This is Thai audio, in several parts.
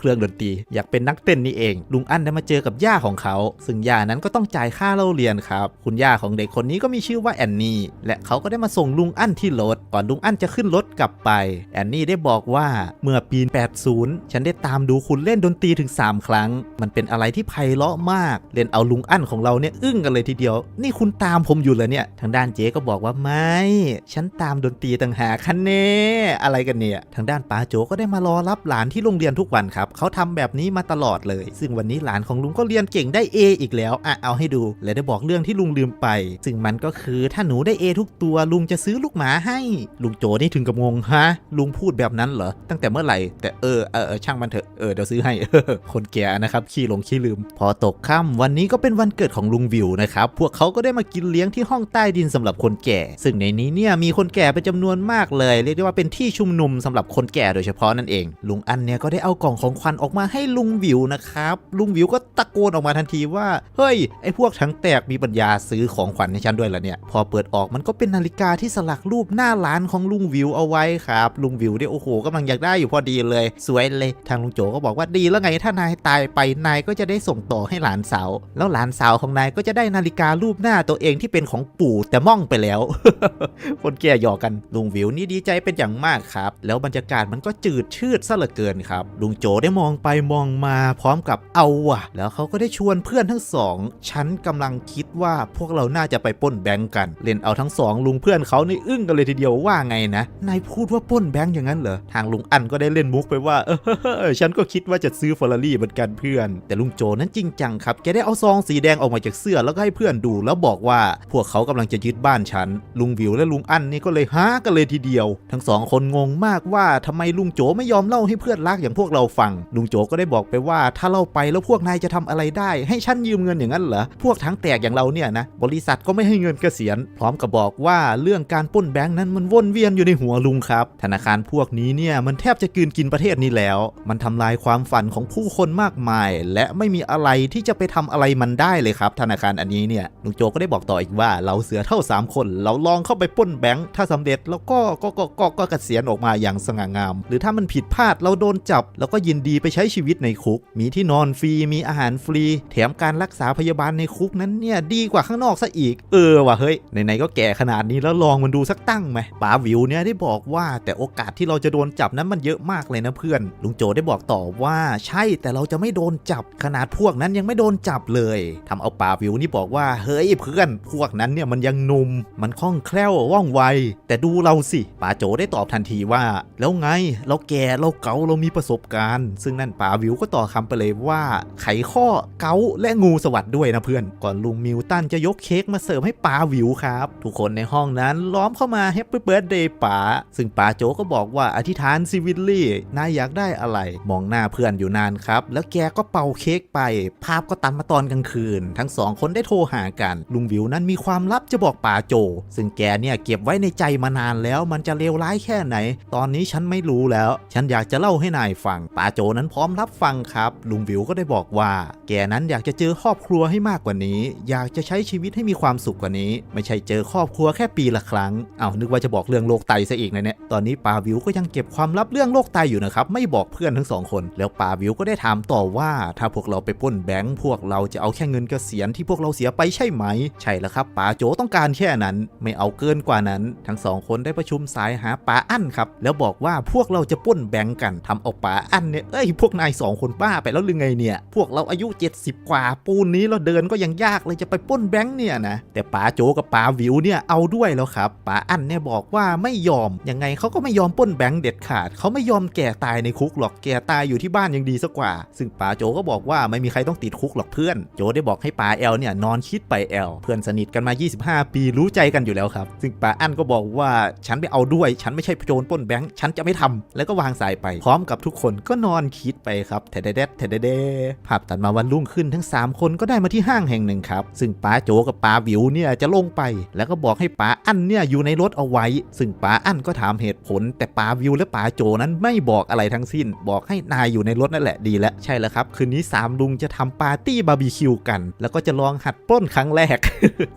เครื่องดนตรี อยากเป็นนักเต้นนี่เอง ลุงอั้นได้มาเจอกับย่าของเขา ซึ่งย่านั้นก็ต้องจ่ายค่าเล่าเรียนครับ คุณย่าของเด็กคนนี้ก็มีชื่อว่าแอนนี่ และเขาก็ได้มาส่งลุงอั้นที่รถ ก่อนลุงอั้นจะขึ้นรถกลับไป แอนนี่ได้บอกว่าเมื่อปี 80 ฉันได้ตามดูคุณเล่นดนตรีถึง 3 ครั้ง มันเป็นอะไรที่ไพเราะมาก เล่นเอาลุงอั้นของเราเนี่ยอึ้งกันเลยทีเดียว นี่คุณตามผมอยู่เหรอเนี่ย ทางด้านเจ๊ก็บอกว่าไม่ ฉันตามดนตรีต่างหากคันเน่อะไรกันเนี่ย ทางด้านป้าโจก็ได้มารอรับหลานที่โรงเรียนทุกวันครับเขาทำแบบนี้มาตลอดเลย ซึ่งวันนี้หลานของลุงก็เรียนเก่งได้ A อีกแล้วอะเอาให้ดู และได้บอกเรื่องที่ลุงลืมไป ซึ่งมันก็คือถ้าหนูได้ A ทุกตัวลุงจะซื้อลูกหมาให้ ลุงโจนี่ถึงกับงงฮะ ลุงพูดแบบนั้นเหรอ ตั้งแต่เมื่อไหร่ แต่เออเออเออช่างมันเถอะเออเดี๋ยวซื้อให้คนแก่นะครับขี้หลงขี้ลืม พอตกค่ำวันนี้ก็เป็นวันเกิดของลุงวิวนะครับพวกเขาก็ได้มากินเลี้ยงที่ห้องใต้ดินสำหรับคนแก่ ซึ่งในนี้เนี่ยมีคนแก่เป็นจำนวนมากเลย เรียกได้ว่าเป็นที่ชุมนุมสำหรับคนแก่โดยเฉพาะนั่นเองลุงอันเนี่ยก็ได้เอากล่องของขวัญออกมาให้ลุงวิวนะครับ ลุงวิวก็ตะโกนออกมาทันทีว่า เฮ้ย ไอ้พวกทั้งแตกมีปัญญาซื้อของขวัญให้ฉันด้วยเหรอเนี่ย พอเปิดออกมันก็เป็นนาฬิกาที่สลักรูปหน้าร้านของลุงวิวเอาไว้ครับ ลุงวิวเนี่ยโอ้โหกำลังอยากได้อยู่พอดีเลย สวยเลย ทางลุงโจก็บอกว่าดีแล้วไงถ้านายตายไปนายก็จะได้ส่งต่อให้หลานสาว แล้วหลานสาวของนายก็จะได้นาฬิการูปหน้าตัวเองที่เป็นของปู่แต่ม่องไปแล้ว คนแก่หยอกกันลุงวิวนี่ดีใจเป็นอย่างมากครับ แล้วบรรยากาศมันก็จืดชืดซะเหลือเกินครับลุงโจได้มองไปมองมาพร้อมกับเอาว่ะ แล้วเขาก็ได้ชวนเพื่อนทั้งสองฉันกำลังคิดว่าพวกเราน่าจะไปป้นแบงก์กัน เล่นเอาทั้งสองลุงเพื่อนเขาในอึ้งกันเลยทีเดียวว่าไงนะนายพูดว่าป้นแบงก์อย่างนั้นเหรอทางลุงอันก็ได้เล่นมุกไปว่าเออฉันก็คิดว่าจะซื้อฟอร์รารี่เหมือนกันเพื่อน แต่ลุงโจนั้นจริงจังครับแกได้เอาซองสีแดงออกมาจากเสื้อแล้วก็ให้เพื่อนดู แล้วบอกว่าพวกเขากำลังจะยึดบ้านฉัน ลุงวิวและลุงอันนี่ก็เลยฮากันเลยทีเดียว ทั้งสองคนงงมากว่าทำไมลุงโจไม่ยอมเล่าให้เพื่อนรักอย่างพวกเราฟังลุงโจก็ได้บอกไปว่าถ้าเล่าไปแล้วพวกนายจะทำอะไรได้ ให้ฉันยืมเงินอย่างนั้นเหรอพวกทั้งแตกอย่างเราเนี่ยนะบริษัทก็ไม่ให้เงินเกษียณ พร้อมกับบอกว่าเรื่องการป้นแบงค์นั้นมันวนเวียนอยู่ในหัวลุงครับ ธนาคารพวกนี้เนี่ยมันแทบจะกืนกินประเทศนี้แล้ว มันทำลายความฝันของผู้คนมากมาย และไม่มีอะไรที่จะไปทำอะไรมันได้เลยครับ ธนาคารอันนี้เนี่ยลุงโจก็ได้บอกต่ออีกว่าเราเสือเท่า 3 คน เราลองเข้าไปป้นแบงค์ถ้าสำเร็จแล้วก็ก็ก็ก็ก็เกษียณออกมาอย่างสง่างาม หรือถ้ามันผิดพลาดเราโดนจับแล้วก็ยินดีไปใช้ชีวิตในคุก มีที่นอนฟรี มีอาหารฟรี แถมการรักษาพยาบาลในคุกนั้นเนี่ยดีกว่าข้างนอกซะอีก เออว่ะเฮ้ย ไหนๆก็แก่ขนาดนี้แล้วลองมันดูสักตั้งไหมป๋าวิวเนี่ยได้บอกว่าแต่โอกาสที่เราจะโดนจับนั้นมันเยอะมากเลยนะเพื่อน ลุงโจได้บอกต่อว่าใช่แต่เราจะไม่โดนจับขนาดพวกนั้นยังไม่โดนจับเลยทำเอาป๋าวิวนี่บอกว่าเฮ้ยเพื่อน พวกนั้นเนี่ยมันยังหนุ่มมันคล่องแคล่วว่องไว แต่ดูเราสิป๋าโจได้ตอบทันทีว่า แล้วไงเราแก่เราเก๋าเรามีประสบการณ์ซึ่งนั่นป๋าวิวก็ต่อคำไปเลยว่าไขข้อเก๋าและงูสวัสดด้วยนะเพื่อน ก่อนลุงมิวตันจะยกเค้กมาเสิร์ฟให้ป๋าวิวครับ ทุกคนในห้องนั้นล้อมเข้ามาแฮปปี้เบิร์ดเดย์ป๋าซึ่งป๋าโจก็บอกว่าอธิษฐานซิวิลลี่นายอยากได้อะไร มองหน้าเพื่อนอยู่นานครับ แล้วแกก็เป่าเค้กไป ภาพก็ตัดมาตอนกลางคืน ทั้งสองคนได้โทรหากัน ลุงวิวนั้นมีความลับจะบอกป๋าโจ ซึ่งแกเนี่ยเก็บไว้ในใจมานานแล้วมันจะเลวร้ายแค่ไหน ตอนนี้ฉันไม่รู้แล้ว ฉันอยากจะเล่าให้นายฟังป๋าโจจนั้นพร้อมรับฟังครับ ลุงวิวก็ได้บอกว่า แกนั้นอยากจะเจอครอบครัวให้มากกว่านี้ อยากจะใช้ชีวิตให้มีความสุขกว่านี้ ไม่ใช่เจอครอบครัวแค่ปีละครั้งเอานึกว่าจะบอกเรื่องโรคไตซะอีกนะเนี่ยตอนนี้ปาวิวก็ยังเก็บความลับเรื่องโรคไตอยู่นะครับไม่บอกเพื่อนทั้งสองคน แล้วปาวิวก็ได้ถามต่อว่า ถ้าพวกเราไปป้นแบงค์พวกเราจะเอาแค่เงินเกษียณที่พวกเราเสียไปใช่ไหม ใช่แล้วครับปาโจต้องการแค่นั้น ไม่เอาเกินกว่านั้น ทั้งสองคนได้ประชุมสายหาปาอั้นครับแล้วบอกว่าพวกเราจะป้นแบงค์กันทำเอาปาอั้นเนี่ยเอ้ยพวกนายสองคนบ้าไปแล้วหรือไงเนี่ย พวกเราอายุ 70 กว่า ปูนนี้เราเดินก็ยังยากเลยจะไปป้นแบงค์เนี่ยนะ แต่ป๋าโจกับป๋าวิวเนี่ยเอาด้วยแล้วครับป๋าอั้นเนี่ยบอกว่าไม่ยอม ยังไงเขาก็ไม่ยอมป้นแบงค์เด็ดขาด เขาไม่ยอมแก่ตายในคุกหรอก แก่ตายอยู่ที่บ้านยังดีสักกว่า ซึ่งป๋าโจก็บอกว่าไม่มีใครต้องติดคุกหรอกเพื่อน โจได้บอกให้ป๋าแอลเนี่ยนอนคิดไปแอล เพื่อนสนิทกันมา 25 ปีรู้ใจกันอยู่แล้วครับ ซึ่งป๋าอั้นก็บอกว่าฉันไปเอาด้วย ฉันไม่ใช่โจรป้นแบงค์ ฉันจะไม่ทำแล้วก็วางสายไป พร้อมกับทุกคนก็นอนคิดไปครับแทเดเดแทเดเดภาพตัดมาวันรุ่งขึ้นทั้ง 3 คนก็ได้มาที่ห้างแห่งหนึ่งครับ ซึ่งป๋าโจกับป๋าวิวเนี่ยจะลงไป แล้วก็บอกให้ป๋าอั้นเนี่ยอยู่ในรถเอาไว้ ซึ่งป๋าอั้นก็ถามเหตุผล แต่ป๋าวิวและป๋าโจนั้นไม่บอกอะไรทั้งสิ้น บอกให้นายอยู่ในรถนั่นแหละดีแล้วใช่แล้วครับ คืนนี้สามลุงจะทำปาร์ตี้บาร์บีคิวกัน แล้วก็จะลองหัดปล้นครั้งแรก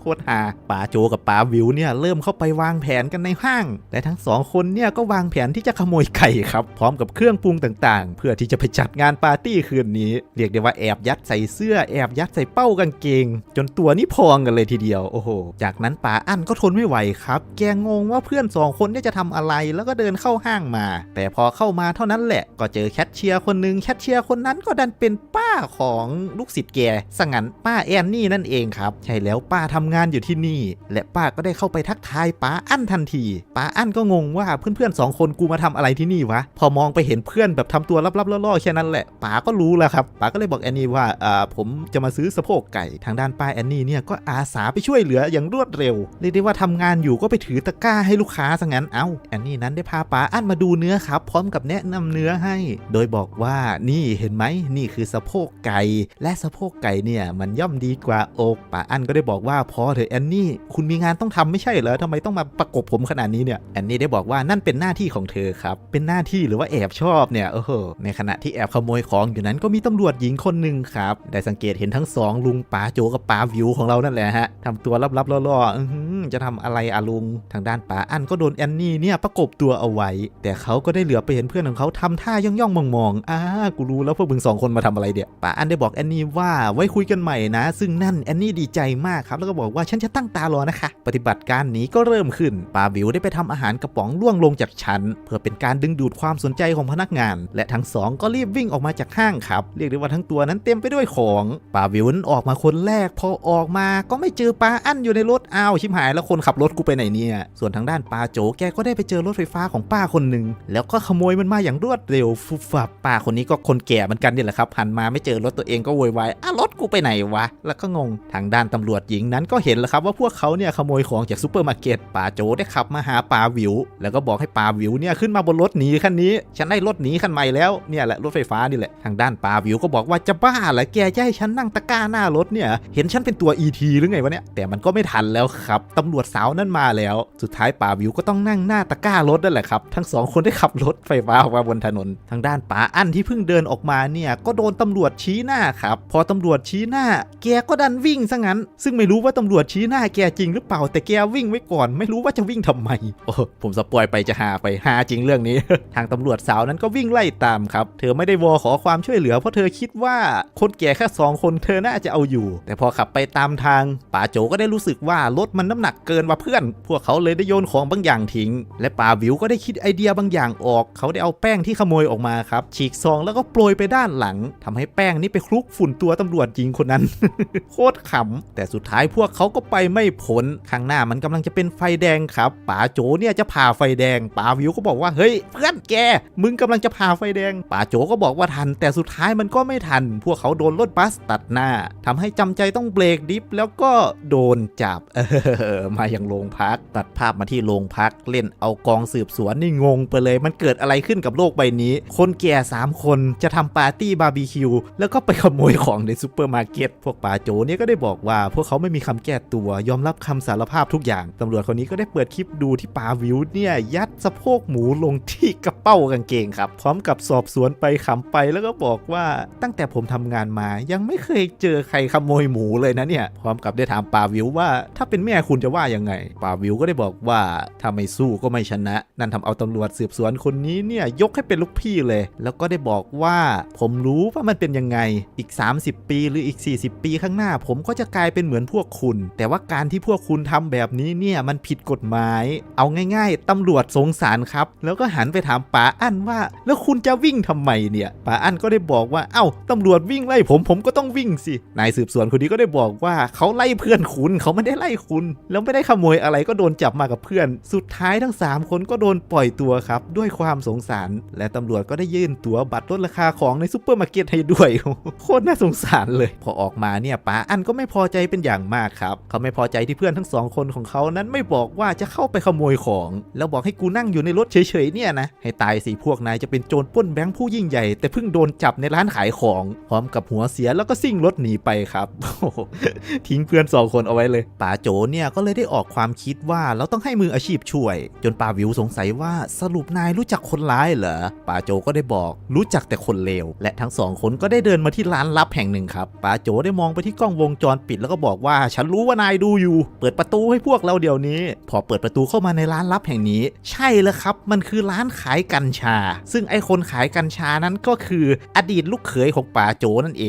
โคตรฮาป๋าโจกับป๋าวิวเนี่ยเริ่มเข้าไปวางแผนกันในห้าง และทั้งสองคนเนี่ยก็วางแผนที่จะขโมยไก่ครับพร้อมกับเครื่องปรุงต่าง ๆ เพื่ออที่จะไปจัดงานปาร์ตี้คืนนี้ เรียกได้ว่าแอบยัดใส่เสื้อแอบยัดใส่เป้ากางเกง จนตัวนี่พองกันเลยทีเดียวโอ้โห จากนั้นป๋าอั้นก็ทนไม่ไหวครับ แกงงว่าเพื่อนสองคนเนี่ยจะทำอะไรแล้วก็เดินเข้าห้างมา แต่พอเข้ามาเท่านั้นแหละ ก็เจอแคทเชียร์คนหนึ่งแคทเชียร์คนนั้นก็ดันเป็นป้าของลูกศิษย์แกสงันป้าแอนนี่นั่นเองครับ ใช่แล้วป้าทำงานอยู่ที่นี่ และป้าก็ได้เข้าไปทักทายป้าอั้นทันทีป้าอั้นก็งงว่าเพื่อนๆสองคนกูมาทำอะไรที่นี่วะ พอมองไปเห็นเพื่อนแบบทำตัวลับๆล่อๆแค่นั้นแหละป้าก็รู้แล้วครับป้าก็เลยบอกแอนนี่ว่าอ่าผมจะมาซื้อสะโพกไก่ทางด้านป้าแอนนี่เนี่ยก็อาสาไปช่วยเหลืออย่างรวดเร็วเรียกได้ว่าทำงานอยู่ก็ไปถือตะกร้าให้ลูกค้าซะงั้นเอ้าแอนนี่นั้นได้พาป้าอั้นมาดูเนื้อครับ พร้อมกับแนะนำเนื้อให้ โดยบอกว่านี่เห็นไหมนี่คือสะโพกไก่และสะโพกไก่เนี่ยมันย่อมดีกว่าอกป้าอั้นก็ได้บอกว่าพอเถอะแอนนี่คุณมีงานต้องทำไม่ใช่เหรอทำไมต้องมาประกบผมขนาดนี้เนี่ยแอนนี่ได้บอกว่านั่นเป็นหน้าที่ของเธอครับเป็นหน้าที่หรือว่าแอบชอบเนี่ยโอ้โหในขณะที่แอบขโมยของอยู่นั้นก็มีตำรวจหญิงคนหนึ่งครับ ได้สังเกตเห็นทั้งสองลุงป๋าโจกับป๋าวิวของเรานั่นแหละฮะทำตัวลับๆล่อๆจะทำอะไรอะลุง ทางด้านป๋าอันก็โดนแอนนี่เนี่ยประกบตัวเอาไว้ แต่เขาก็ได้เหลือไปเห็นเพื่อนของเขาทำท่าย่องๆมองๆอ่ากูรู้แล้วพวกมึงสองคนมาทำอะไรเดี๋ย ป๋าอันได้บอกแอนนี่ว่าไว้คุยกันใหม่นะ ซึ่งนั่นแอนนี่ดีใจมากครับแล้วก็บอกว่าฉันจะตั้งตารอนะคะ ปฏิบัติการนี้ก็เริ่มขึ้นป๋าวิวได้ไปทำอาหารกระป๋องล่วงลงจากชั้น เพื่อเป็นการดึงดูดความสนใจของพนักงาน และทั้งสองก็รีบวิ่งออกมาจากห้างครับเรียกได้ว่าทั้งตัวนั้นเต็มไปด้วยของป๋าวิวนั้นออกมาคนแรก พอออกมาก็ไม่เจอปาอันอยู่ในรถอ้าวชิบหายแล้วคนขับรถกูไปไหนเนี่ยส่วนทางด้านปาโจแกก็ได้ไปเจอรถไฟฟ้าของป้าคนหนึ่งแล้วก็ขโมยมันมาอย่างรวดเร็วฟุบฟับป้าคนนี้ก็คนแก่เหมือนกันนี่แหละครับหันมาไม่เจอรถตัวเองก็โวยวายอ้าวรถกูไปไหนวะ แล้วก็งง ทางด้านตำรวจหญิงนั้นก็เห็นแล้วครับว่าพวกเขาเนี่ยขโมยของจากซูเปอร์มาร์เก็ตป้าโจได้ขับมาหาป้าวิว แล้วก็บอกให้ป้าวิวเนี่ยขึ้นมาบนรถหนีคันนี้ ฉันได้รถหนีคันใหม่แล้ว เนี่ยแหละรถไฟฟ้านี่แหละ ทางด้านป้าวิวก็บอกว่าจะบ้าเหรอแกจะให้ฉันนั่งตะกร้าหน้ารถเนี่ย เห็นฉันเป็นตัว ET หรือไงวะเนี่ย แต่มันก็ไม่ทันแล้วครับ ตำรวจสาวนั่นมาแล้ว สุดท้ายป้าวิวก็ต้องนั่งหน้าตะกร้ารถนั่นแหละครับ ทั้งสองคนได้ขับรถไฟฟ้าออกมาบนถนน ทางด้านป้าอั้นที่เพิ่งเดินออกมาเนี่ยก็โดนตำรวจชี้หน้าครับ พอตำรวจชี้หน้า แกก็ดันวิ่งซะงั้น ซึ่งไม่รู้ว่าตำรวจชี้หน้าแกจริงหรือเปล่า แต่แกวิ่งไว้ก่อน ไม่รู้ว่าจะวิ่งทำไม โอ้ผมสปอยไปจะหาไปหาจริงเรื่องนี้ ทางตำรวจสาวนั้นก็วิ่งไล่ตามครับ เธอไม่ได้วอขอความช่วยเหลือเพราะเธอคิดว่าคนแก่แค่สองคนเธอน่าจะเอาอยู่ แต่พอขับไปตามทางป๋าโจก็ได้รู้สึกว่ารถมันน้ำหนักเกินว่าเพื่อน พวกเขาเลยได้โยนของบางอย่างทิ้ง และป๋าวิวก็ได้คิดไอเดียบางอย่างออก เขาได้เอาแป้งที่ขโมยออกมาครับฉีกซองแล้วก็โปรยไปด้านหลังทำให้แป้งนี้ไปคลุกฝุ่นตัวตำรวจหญิงคนนั้น โคตรขำ แต่สุดท้ายพวกเขาก็ไปไม่พ้นข้างหน้ามันกำลังจะเป็นไฟแดงครับป๋าโจเนี่ยจะผ่าไฟแดงป๋าวิวก็บอกว่าเฮ้ยเพื่อนแกมึงกำลังจะผ่าไฟแดงป๋าโจก็บอกว่าทัน แต่สุดท้ายมันก็ไม่ทัน พวกเขาโดนรถบัสตัดหน้าทำให้จำใจต้องเบรกดิฟแล้วก็โดนจับเออมาอย่างโรงพัก ตัดภาพมาที่โรงพักเล่นเอากองสืบสวนนี่งงไปเลย มันเกิดอะไรขึ้นกับโลกใบนี้ คนแก่3คนจะทำปาร์ตี้บาร์บีคิวแล้วก็ไปขโมยของในซูเปอร์มาร์เก็ตพวกป๋าโจเนี่ยก็ได้บอกว่า พวกเขาไม่มีคำแก้ตัวยอมรับคำสารภาพทุกอย่างตำรวจคนนี้ก็ได้เปิดคลิปดูที่ป๋าวิวเนี่ยยัดสะโพกหมูลงที่กระเป๋ากางเกงครับ พร้อมกับสอบสวนไปขำไปแล้วก็บอกว่าตั้งแต่ผมทำงานมายังไม่เคยเจอใครขโมยหมูเลยนะเนี่ยพร้อมกับได้ถามป๋าวิวว่า ถ้าเป็นแม่คุณจะว่ายังไงป๋าวิวก็ได้บอกว่าถ้าไม่สู้ก็ไม่ชนะ นั่นทำเอาตำรวจสืบสวนคนนี้เนี่ยยกให้เป็นลูกพี่เลย แล้วก็ได้บอกว่าผมรู้ว่ามันเป็นยังไงอีก 30 ปีหรืออีก 40 ปีข้างหน้า ผมก็จะกลายเป็นเหมือนพวกคุณ แต่ว่าการที่พวกคุณทำแบบนี้เนี่ยมันผิดกฎหมาย เอาง่าย ๆตำรวจสงสารครับ แล้วก็หันไปถามป๋าอั้นว่า แล้วคุณจะวิ่งทำไมเนี่ยป๋าอั้นก็ได้บอกว่าเอ้าตำรวจวิ่งไล่ผมผมก็ต้องวิ่งสินายสืบสวนคนนี้ก็ได้บอกว่าเขาไล่เพื่อนคุณเขาไม่ได้ไล่คุณ แล้วไม่ได้ขโมยอะไรก็โดนจับมากับเพื่อน สุดท้ายทั้ง 3 คนก็โดนปล่อยตัวครับ ด้วยความสงสาร และตำรวจก็ได้ยื่นตั๋วบัตรลดราคาของในซูเปอร์มาร์เก็ตให้ด้วยโคตรน่าสงสารเลย พอออกมาเนี่ยป๋าอันก็ไม่พอใจเป็นอย่างมากครับ เขาไม่พอใจที่เพื่อนทั้งสองคนของเขานั้นไม่บอกว่าจะเข้าไปขโมยของ แล้วบอกให้กูนั่งอยู่ในรถเฉยๆเนี่ยนะให้ตายสิพวกนายจะเป็นโจรป้นแบงค์ผู้ยิ่งใหญ่ แต่เพิ่งโดนจับในร้านขายของพร้อมกับหัวเสียแล้วก็ซิ่งรถหนีไปครับทิ้งเพื่อนสองคนเอาไว้เลยป๋าโจเนี่ยก็เลยได้ออกความคิดว่าเราต้องให้มืออาชีพช่วย จนป๋าวิวสงสัยว่าสรุปนายรู้จักคนร้ายเหรอป๋าโจก็ได้บอก รู้จักแต่คนเลวและทั้งสองคนก็ได้เดินมาที่ร้านลับแห่งหนึ่งครับป๋าโจได้มองไปที่กล้องวงจรปิดแล้วก็บอกว่า ฉันรู้ว่านายดูอยู่ เปิดประตูให้พวกเราเดี๋ยวนี้ พอเปิดประตูเข้ามาในร้านลับแห่งนี้ ใช่แล้วครับ มันคือร้านขายกัญชา ซึ่งไอ้คนขายกัญชานั้นก็คืออดีตลูกเขยของป๋าโจนั่นเอ